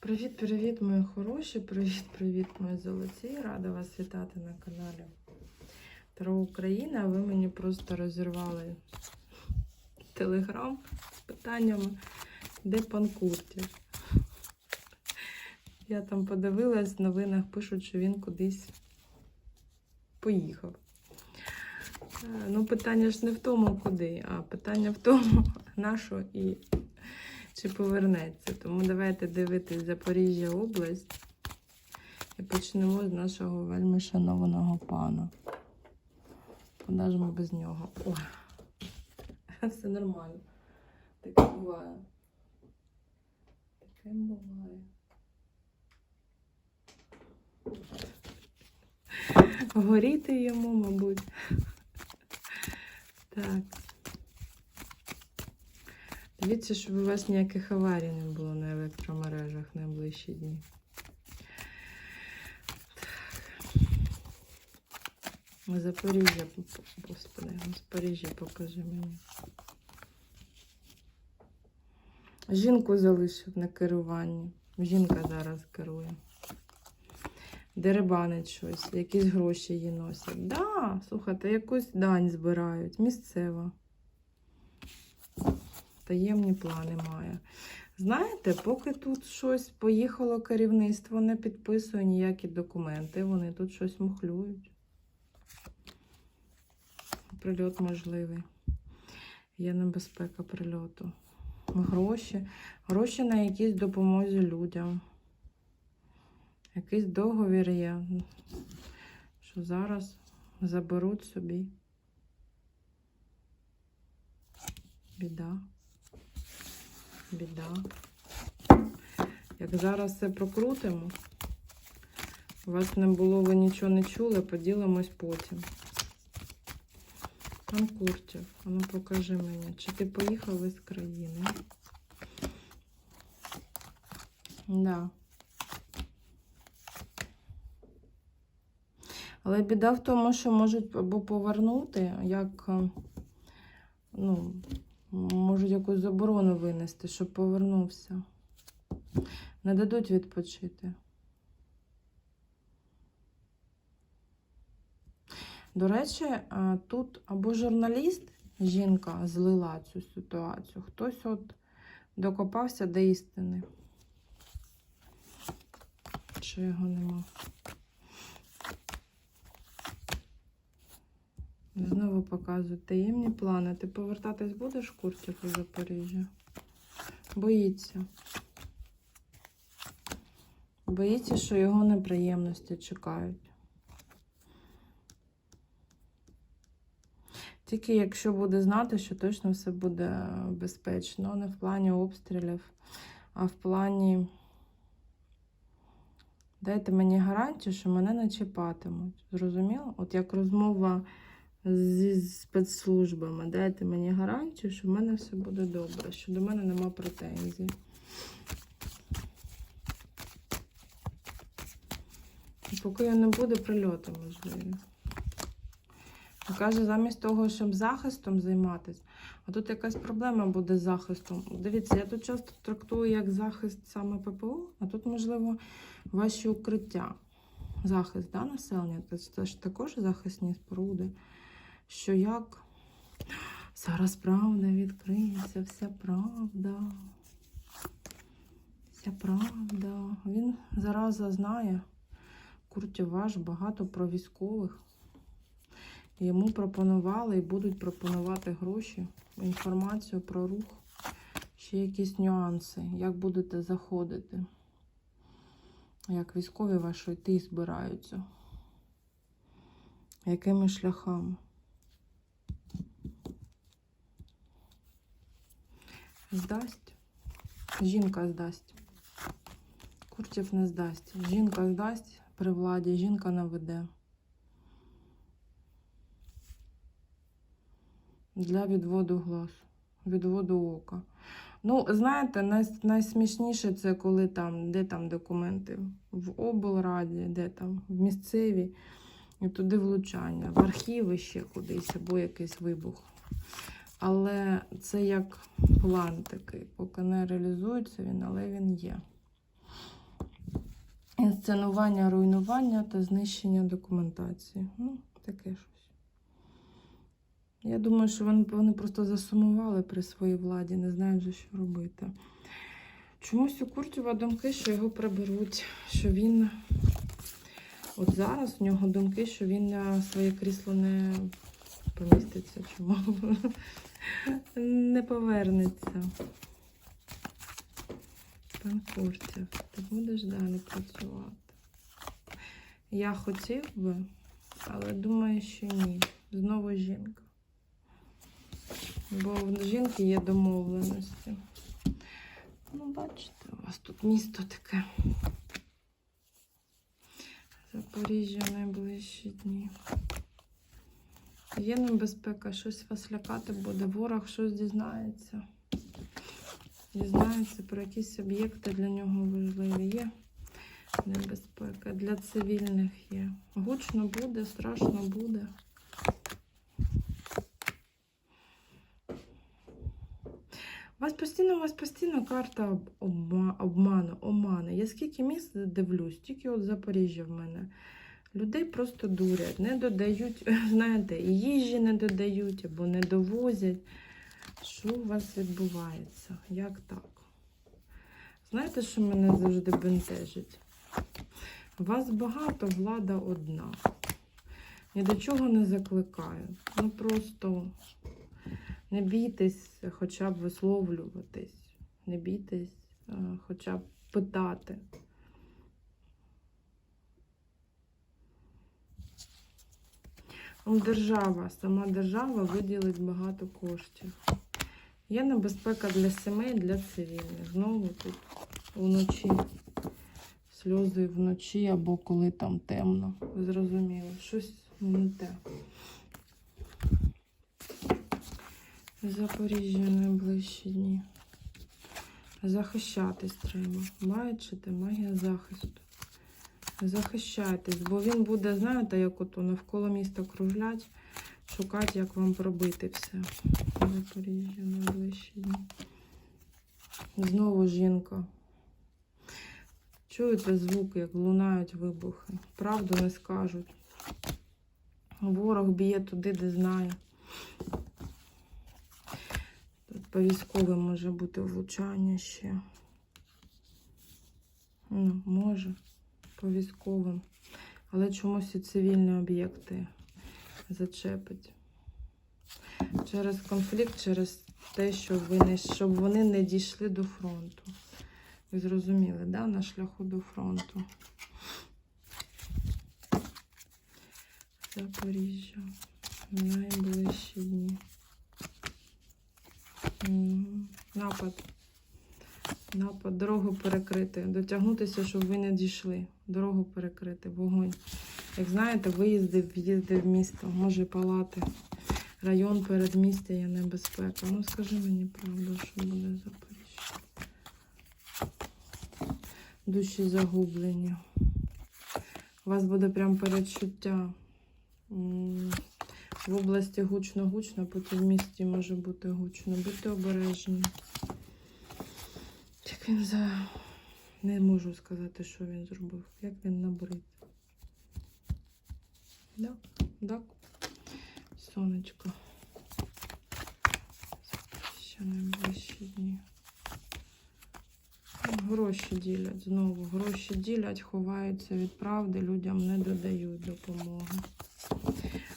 Привіт-привіт, мої хороші! Привіт-привіт, мої золоті! Рада вас вітати на каналі Таро Україна. Ви мені просто розірвали телеграм з питаннями, де пан Куртів. Я там подивилась, в новинах пишуть, що він кудись поїхав. Е, Ну, питання ж не в тому, куди, а питання в тому, на що і чи повернеться. Тому давайте дивитись Запоріжжя область і почнемо з нашого вельми шанованого пана. Ми без нього? Ой, все нормально. Таке буває. Таке буває. Горіти йому, мабуть. Так. Дивіться, щоб у вас ніяких аварій не було на електромережах найближчі дні. Так. Запоріжжя, господи, Запоріжжя покажи мені. Жінку залишив на керуванні. Жінка зараз керує. Деребанить щось, якісь гроші її носять. Да, слухайте, якусь дань збирають, місцева таємні плани має. Знаєте, поки тут щось поїхало керівництво, не підписує ніякі документи, вони тут щось мухлюють. Прильот можливий. Є небезпека прильоту. Гроші. Гроші на якісь допомозі людям. Якийсь договір є, що зараз заберуть собі. Біда біда. Як зараз це прокрутимо, у вас не було, ви нічого не чули, поділимось потім. Пан Куртів, а ну покажи мені, чи ти поїхав із країни? Да. Але біда в тому, що можуть або повернути, як, е, ну, Можуть якусь заборону винести, щоб повернувся. Не дадуть відпочити. До речі, тут або журналіст, жінка злила цю ситуацію, хтось от докопався до істини. Чи його нема? Знову показують таємні плани. Ти повертатись будеш Куртів у Запоріжжя? Боїться. Боїться, що його неприємності чекають. Тільки якщо буде знати, що точно все буде безпечно, не в плані обстрілів, а в плані дайте мені гарантію, що мене не чіпатимуть. Зрозуміло? От як розмова зі спецслужбами. Дайте мені гарантію, що в мене все буде добре, що до мене нема претензій. І поки я не буде, прильоти можливі. Каже, замість того, щоб захистом займатися, а тут якась проблема буде з захистом. Дивіться, я тут часто трактую як захист саме ППО, а тут, можливо, ваші укриття. Захист да, населення. Це ж також захисні споруди що як зараз правда відкриється, вся правда. Вся правда. Він зараза знає, Куртіваш багато про військових. Йому пропонували і будуть пропонувати гроші, інформацію про рух, ще якісь нюанси, як будете заходити, як військові ваші йти збираються, якими шляхами. Здасть. Жінка здасть. Куртів не здасть. Жінка здасть при владі, жінка наведе. Для відводу глаз, відводу ока. Ну, знаєте, най, найсмішніше це коли там, де там документи? В облраді, де там, в місцевій, і туди влучання, в архіви ще кудись, або якийсь вибух. Але це як план такий, поки не реалізується він, але він є. інсценування руйнування та знищення документації. Ну, таке щось. Я думаю, що вони, вони просто засумували при своїй владі, не знають вже, що робити. Чомусь у Куртєва думки, що його приберуть, що він. От зараз в нього думки, що він на своє крісло не поміститься. Чому? Не повернеться. Пан Куртєв, ти будеш далі працювати. Я хотів би, але думаю, що ні. Знову жінка. Бо в жінки є домовленості. Ну, бачите, у вас тут місто таке. Запоріжжя в найближчі дні. Є небезпека, щось вас лякати буде, ворог щось дізнається. Дізнається про якісь об'єкти для нього важливі. Є небезпека. Для цивільних є. Гучно буде, страшно буде. У вас постійно, вас постійно карта об- обма- обману, омани. Я скільки місць дивлюсь, тільки от Запоріжжя в мене. Людей просто дурять, не додають, знаєте, і їжі не додають або не довозять. Що у вас відбувається? Як так? Знаєте, що мене завжди бентежить? Вас багато, влада одна. Ні до чого не закликаю. Ну просто не бійтесь хоча б висловлюватись, не бійтесь е, хоча б питати. Держава, сама держава виділить багато коштів. Є небезпека для сімей, для цивільних. Знову тут вночі. Сльози вночі або коли там темно. Ви зрозуміли, щось не те. Запоріжжя найближчі дні. Захищатись треба. Бачите, магія захисту. Захищайтесь, бо він буде, знаєте, як ото навколо міста кружлять, шукати, як вам пробити все. Запоріжжя найближчі дні. Знову жінка. Чуєте звуки, як лунають вибухи. Правду не скажуть. Ворог б'є туди, де знає. Тут по військовим може бути влучання ще. Ну, може, по військовим. Але чомусь і цивільні об'єкти зачепить. Через конфлікт, через те, що ви щоб вони не дійшли до фронту. Ви зрозуміли, да? На шляху до фронту. Запоріжжя. Найближчі дні. Напад. Напад. Дорогу перекрити. Дотягнутися, щоб ви не дійшли. Дорогу перекрити. Вогонь. Як знаєте, виїзди, в'їзди в місто. Може палати. Район передмістя є небезпека. Ну скажи мені правду, що буде Запоріжжя. Душі загублені. У вас буде прям передчуття. В області гучно-гучно, потім в місті може бути гучно. Будьте обережні. Він за. Не можу сказати, що він зробив. Як він набрид. Да, так. Сонечко. Ще найближчі дні. Гроші ділять знову. Гроші ділять, ховаються від правди, людям не додають допомоги.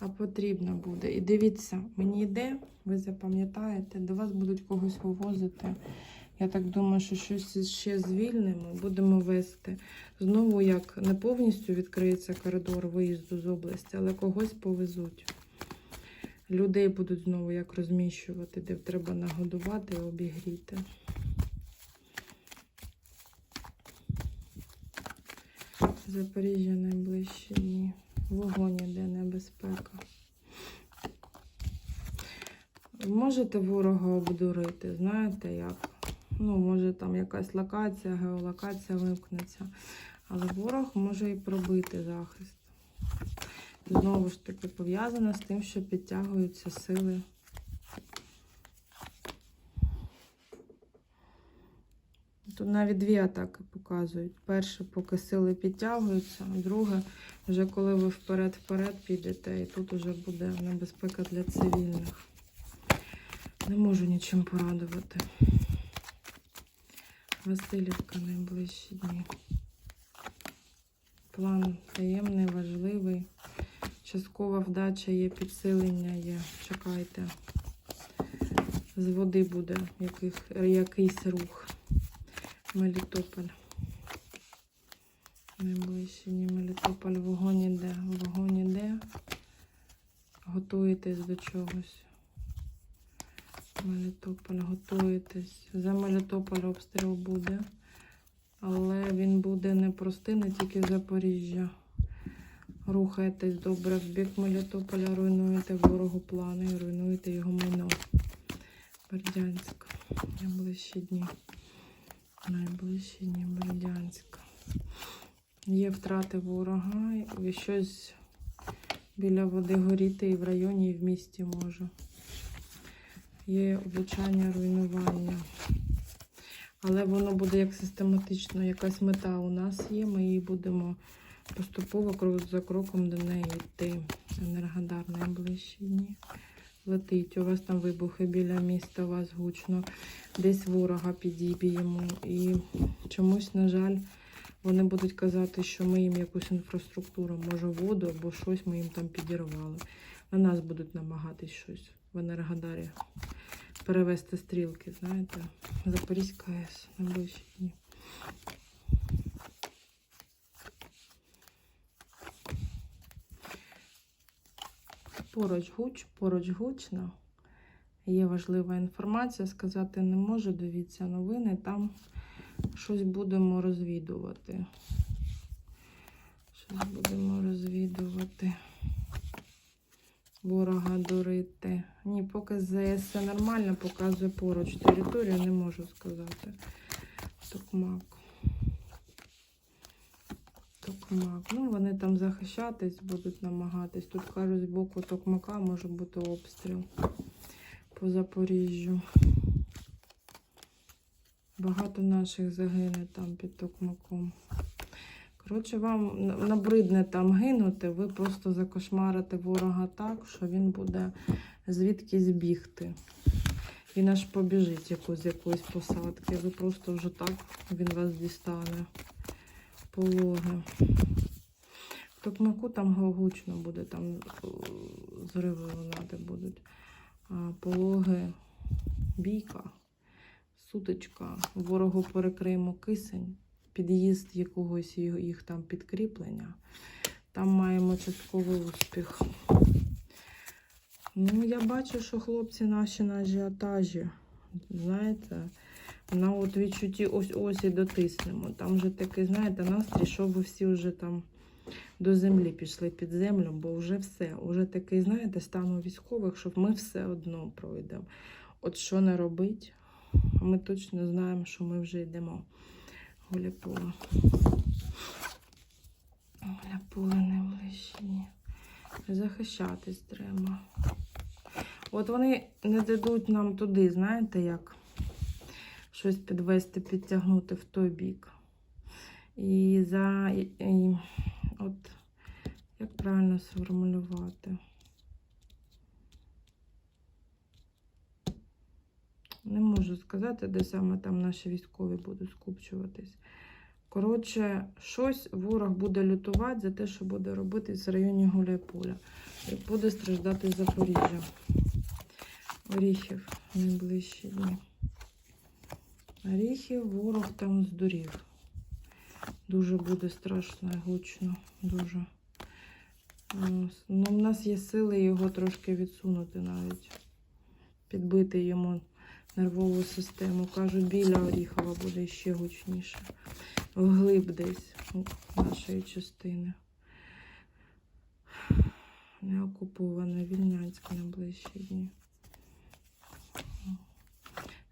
А потрібно буде. І дивіться, мені йде, ви запам'ятаєте, до вас будуть когось вивозити. Я так думаю, що щось ще звільнимо, будемо вести. Знову як не повністю відкриється коридор виїзду з області, але когось повезуть. Людей будуть знову як розміщувати, де треба нагодувати і обігріти. Запоріжжя найближчі дні. Вогонь іде небезпека. Можете ворога обдурити, знаєте як? Ну, може там якась локація, геолокація вимкнеться. Але ворог може і пробити захист. Знову ж таки пов'язано з тим, що підтягуються сили. Тут навіть дві атаки показують. Перше, поки сили підтягуються, а друге, вже коли ви вперед-вперед підете, і тут вже буде небезпека для цивільних. Не можу нічим порадувати. Васильівка найближчі дні. План таємний, важливий. Часткова вдача є, підсилення є. Чекайте. З води буде яких, якийсь рух. Мелітополь. Найближчі дні Мелітополь. Вогонь іде. Вогонь іде. Готуєтесь до чогось. Мелітополь, готуєтесь. За Мелітополь обстріл буде. Але він буде не простий, не тільки Запоріжжя. Рухаєтесь добре в бік Мелітополя, руйнуєте ворогу плани, руйнуєте його майно. Бердянськ. Найближчі дні. Найближчі дні Бердянськ. Є втрати ворога, і щось біля води горіти і в районі, і в місті може. Є влучання, руйнування. Але воно буде як систематично, якась мета у нас є. Ми її будемо поступово крок за кроком до неї йти. Енергодар найближчі. Летить. У вас там вибухи біля міста, у вас гучно. Десь ворога підіб'ємо. І чомусь, на жаль, вони будуть казати, що ми їм якусь інфраструктуру, може воду або щось ми їм там підірвали. На нас будуть намагатись щось в Енергодарі перевести стрілки, знаєте. Запорізька АЕС найближчі дні. Поруч гуч, поруч гучно. Є важлива інформація, сказати не можу. Дивіться новини, там щось будемо розвідувати. Щось будемо розвідувати. Ворога дурити. Ні, поки ЗС нормально, показує поруч територію, не можу сказати. Токмак. Токмак. Ну, вони там захищатись будуть намагатись. Тут кажуть, з боку Токмака може бути обстріл по Запоріжжю. Багато наших загине там під Токмаком. Коротше, вам набридне там гинути, ви просто закошмарите ворога так, що він буде звідкись бігти. Він аж побіжить яку, з якоїсь посадки. Ви просто вже так він вас дістане. Пологи. В Токмаку там гучно буде, там е, зриви лунати будуть. А пологи, бійка, сутичка, ворогу перекриємо кисень під'їзд якогось їх там підкріплення. Там маємо частковий успіх. Ну, я бачу, що хлопці наші на ажіотажі. Знаєте, на от відчутті ось-ось і дотиснемо. Там вже такий, знаєте, настрій, що ви всі вже там до землі пішли під землю, бо вже все. Уже такий, знаєте, стан у військових, щоб ми все одно пройдемо. От що не робить, ми точно знаємо, що ми вже йдемо. Гуляполе. Гуляполе найближчі. Захищатись треба. От вони не дадуть нам туди, знаєте, як щось підвести, підтягнути в той бік. І за. І, і, от як правильно сформулювати? Не можу сказати, де саме там наші військові будуть скупчуватись. Коротше, щось ворог буде лютувати за те, що буде робити в районі Гуляйполя. І буде страждати Запоріжжя. Оріхів найближчі дні. Оріхів ворог там здурів. Дуже буде страшно і гучно. Дуже. Ну, у нас є сили його трошки відсунути навіть. Підбити йому нервову систему. Кажуть, біля Оріхова буде ще гучніше. Вглиб десь нашої частини. Не окуповане, Вільнянське найближчі дні.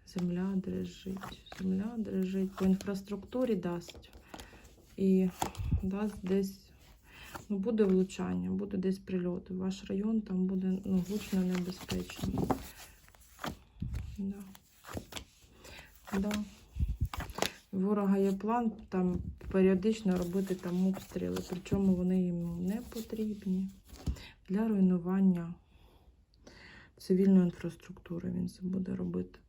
Земля дрижить. Земля дрижить. По інфраструктурі дасть. І дасть десь. Ну, буде влучання, буде десь прильот. Ваш район там буде ну, гучно небезпечно. Да. Да. Ворога є план там періодично робити там обстріли, причому вони йому не потрібні для руйнування цивільної інфраструктури. Він це буде робити.